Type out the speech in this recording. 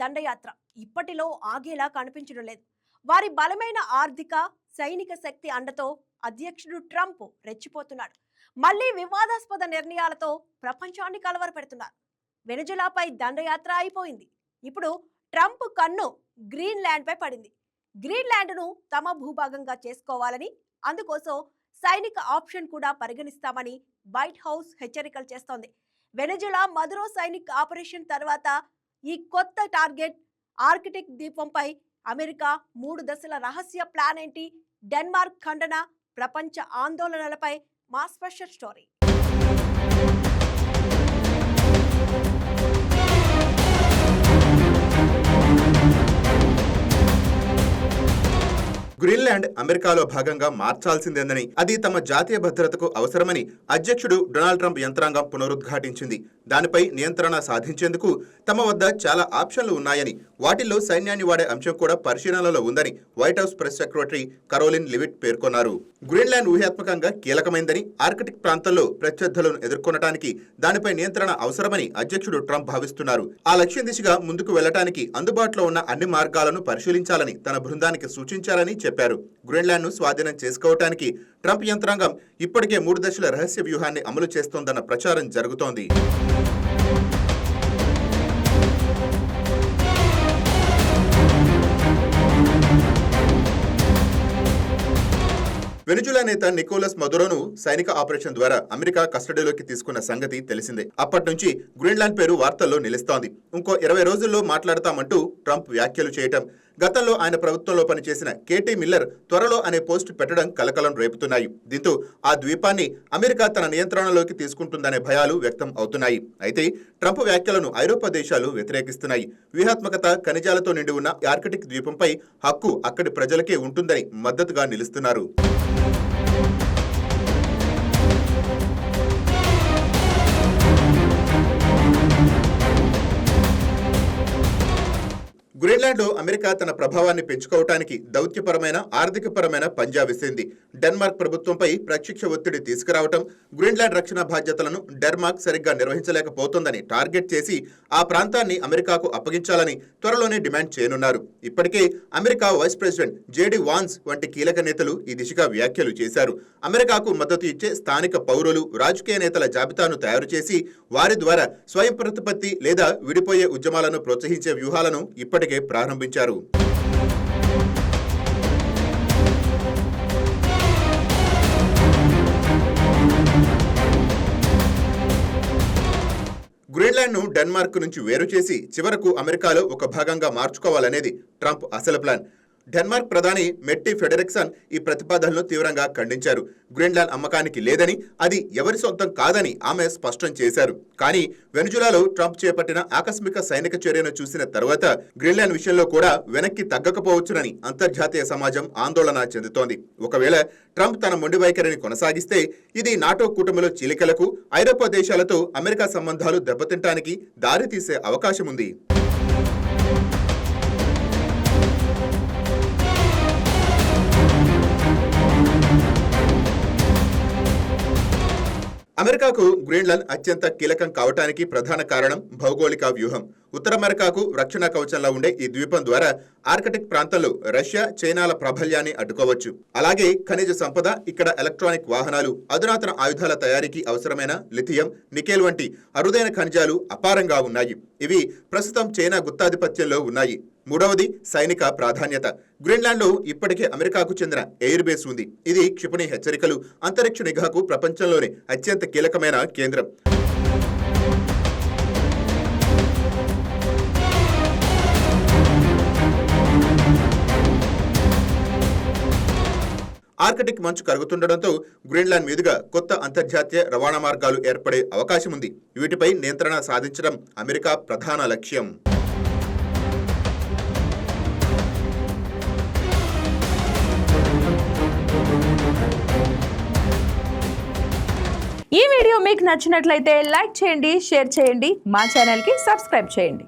దండయాత్ర ఇప్పటిలో ఆగేలా కనిపించడం లేదు. వారి బలమైన ఆర్థిక సైనిక శక్తి అండతో అధ్యక్షుడు ట్రంప్ రెచ్చిపోతున్నాడు. మళ్ళీ వివాదాస్పద నిర్ణయాలతో ప్రపంచాన్ని కలవరపెడుతున్నారు. వెనుజులాపై దండయాత్ర అయిపోయింది. ఇప్పుడు ట్రంప్ కన్ను గ్రీన్లాండ్పై పడింది. గ్రీన్లాండ్ను తమ భూభాగంగా చేసుకోవాలని అందుకోసం సైనిక ఆప్షన్ కూడా పరిగణిస్తామని వైట్ హౌస్ హెచ్చరికలు చేస్తోంది. వెనజులా మధురో సైనిక్ ఆపరేషన్ తర్వాత ఈ కొత్త టార్గెట్ ఆర్కిటిక్ ద్వీపంపై అమెరికా మూడు దశల రహస్య ప్లాన్ ఏంటి? డెన్మార్క్ ఖండన ప్రపంచ ఆందోళనలపై మా స్పెషల్ స్టోరీ. గ్రీన్లాండ్ అమెరికాలో భాగంగా మార్చాల్సిందేందని అది తమ జాతీయ భద్రతకు అవసరమని అధ్యక్షుడు డొనాల్డ్ ట్రంప్ యంత్రాంగం పునరుద్ఘాటించింది. దానిపై నియంత్రణ సాధించేందుకు తమ వద్ద చాలా ఆప్షన్లు ఉన్నాయని వాటిల్లో సైన్యాన్ని వాడే అంశం కూడా పరిశీలనలో ఉందని White House press secretary Karoline Leavitt పేర్కొన్నారు. గ్రీన్లాండ్ ఊహాత్మకంగా కీలకమైందని ఆర్కిటిక్ ప్రాంతంలో ప్రత్యర్థులను ఎదుర్కొనడానికి దానిపై నియంత్రణ అవసరమని అధ్యక్షుడు ట్రంప్ భావిస్తున్నారు. ఆ లక్ష్యం దిశగా ముందుకు వెళ్ళడానికి అందుబాటులో ఉన్న అన్ని మార్గాలను పరిశీలించాలని తన బృందానికి సూచించారని చెప్పారు. గ్రీన్లాండ్ను స్వాధీనం చేసుకోవటానికి ట్రంప్ యంత్రాంగం ఇప్పటికే మూడు దశల రహస్య వ్యూహాన్ని అమలు చేస్తోందన్న ప్రచారం జరుగుతోంది. వెనుజులా నేత నికోలస్ మదురోను సైనిక ఆపరేషన్ ద్వారా అమెరికా కస్టడీలోకి తీసుకున్న సంగతి తెలిసిందే. అప్పటి నుంచి గ్రీన్లాండ్ పేరు వార్తల్లో నిలుస్తోంది. ఇంకో ఇరవై రోజుల్లో మాట్లాడతామంటూ ట్రంప్ వ్యాఖ్యలు చేయటం గతంలో ఆయన ప్రభుత్వంలో పనిచేసిన కేటీ మిల్లర్ త్వరలో అనే పోస్ట్ పెట్టడం కలకలం రేపుతున్నాయి. దీంతో ఆ ద్వీపాన్ని అమెరికా తన నియంత్రణలోకి తీసుకుంటుందనే భయాలు వ్యక్తం అవుతున్నాయి. అయితే ట్రంప్ వ్యాఖ్యలను ఐరోపా దేశాలు వ్యతిరేకిస్తున్నాయి. వ్యూహాత్మకత ఖనిజాలతో నిండి ఉన్న ఆర్కిటిక్ ద్వీపంపై హక్కు అక్కడి ప్రజలకే ఉంటుందని మద్దతుగా నిలుస్తున్నారు. గ్రీన్లాండ్లో అమెరికా తన ప్రభావాన్ని పెంచుకోవటానికి దౌత్యపరమైన ఆర్థికపరమైన పంజా విసింది డెన్మార్క్ ప్రభుత్వంపై ప్రత్యక్ష ఒత్తిడి తీసుకురావటం గ్రీన్లాండ్ రక్షణ బాధ్యతలను డెన్మార్క్ సరిగ్గా నిర్వహించలేకపోతోందని టార్గెట్ చేసి ఆ ప్రాంతాన్ని అమెరికాకు అప్పగించాలని త్వరలోనే డిమాండ్ చేయనున్నారు. ఇప్పటికే America vice president J D Vance వంటి కీలక నేతలు ఈ దిశగా వ్యాఖ్యలు చేశారు. అమెరికాకు మద్దతు ఇచ్చే స్థానిక పౌరులు రాజకీయ నేతల జాబితాను తయారు చేసి వారి ద్వారా స్వయం ప్రతిపత్తి లేదా విడిపోయే ఉద్యమాలను ప్రోత్సహించే వ్యూహాలను ఇప్పటికే ప్రారంభించారు. గ్రీన్లాండ్ను డెన్మార్క్ నుంచి వేరు చేసి చివరకు అమెరికాలో ఒక భాగంగా మార్చుకోవాలనేది ట్రంప్ అసలు ప్లాన్. డెన్మార్క్ ప్రధాని మెట్టి ఫెడరిక్సన్ ఈ ప్రతిపాదనను తీవ్రంగా ఖండించారు. గ్రీన్లాండ్ అమ్మకానికి లేదని అది ఎవరి సొంతం కాదని ఆమె స్పష్టం చేశారు. కానీ వెనుజులాలో ట్రంప్ చేపట్టిన ఆకస్మిక సైనిక చర్యను చూసిన తర్వాత గ్రీన్లాండ్ విషయంలో కూడా వెనక్కి తగ్గకపోవచ్చునని అంతర్జాతీయ సమాజం ఆందోళన చెందుతోంది. ఒకవేళ ట్రంప్ తన మొండి వైఖరిని కొనసాగిస్తే ఇది నాటో కూటమిలో చీలికలకు ఐరోపా దేశాలతో అమెరికా సంబంధాలు దెబ్బతింటానికి దారితీసే అవకాశం ఉంది అమెరికాకు గ్రీన్లాండ్ అత్యంత కీలకం కావటానికి ప్రధాన కారణం భౌగోళిక వ్యూహం. ఉత్తర అమెరికాకు రక్షణ కవచంలో ఉండే ఈ ద్వీపం ద్వారా ఆర్కిటిక్ ప్రాంతంలో రష్యా చైనాల ప్రాబల్యాన్ని అడ్డుకోవచ్చు. అలాగే ఖనిజ సంపద ఇక్కడ ఎలక్ట్రానిక్ వాహనాలు అధునాతన ఆయుధాల తయారీకి అవసరమైన లిథియం నికెల్ వంటి అరుదైన ఖనిజాలు అపారంగా ఉన్నాయి. ఇవి ప్రస్తుతం చైనా గుత్తాధిపత్యంలో ఉన్నాయి. మూడవది సైనిక ప్రాధాన్యత. గ్రీన్లాండ్లో ఇప్పటికే అమెరికాకు చెందిన ఎయిర్ బేస్ ఉంది. ఇది క్షిపణి హెచ్చరికలు అంతరిక్ష నిఘాకు ప్రపంచంలోనే అత్యంత కీలకమైన కేంద్రం. ఆర్కిటిక్ మంచు కరుగుతుండటంతో గ్రీన్లాండ్ మీదుగా కొత్త అంతర్జాతీయ రవాణా మార్గాలు ఏర్పడే అవకాశం ఉంది వీటిపై నియంత్రణ సాధించడం అమెరికా ప్రధాన లక్ష్యం. ఈ వీడియో మీకు నచ్చినట్లయితే లైక్ చేయండి షేర్ చేయండి మా ఛానల్కి సబ్స్క్రైబ్ చేయండి.